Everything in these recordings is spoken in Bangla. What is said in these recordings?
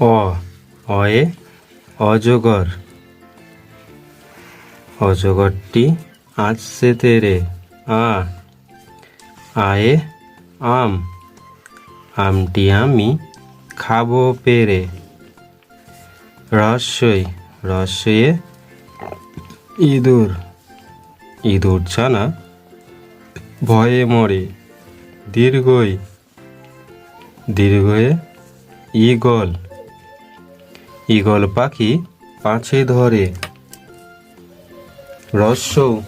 অ, অয়ে, অজগর। অজগরটি আসছে তেরে। আ, আয়ে, আম। আমটি আমি খাব পেরে। রস্যই রস্যয়ে ইঁদুর। ইঁদুর ছানা ভয়ে মরে। দীর্ঘই, দীর্ঘয়ে ঈগল। ঈগল পাখি পাছে ধরে। রস্য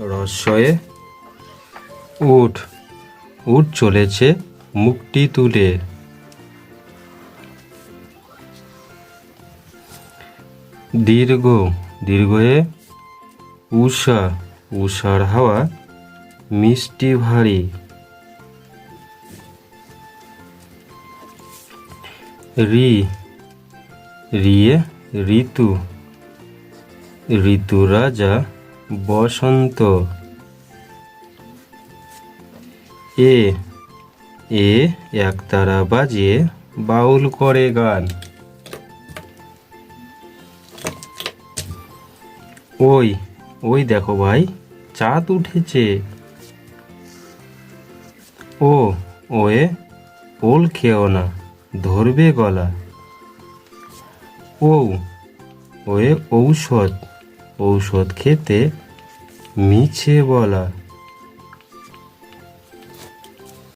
রস্যয়ে উঠ। উঠ চলেছে মুখটি তুলে। দীর্ঘ, দীর্ঘয়ে উষা উষার হাওয়া মিষ্টি ভারী। রি, রিয়ে ঋতু ঋতু রাজা বসন্ত। এ এ একতারা বাজিয়ে বাউল করে গান। ওই ওই দেখো ভাই, চাঁদ উঠেছে। ও, ওয়ে ওল খেও না। ধরবে গলা। ও ওয়ে ঔষধ। ঔষধ খেতে মিছে বলা।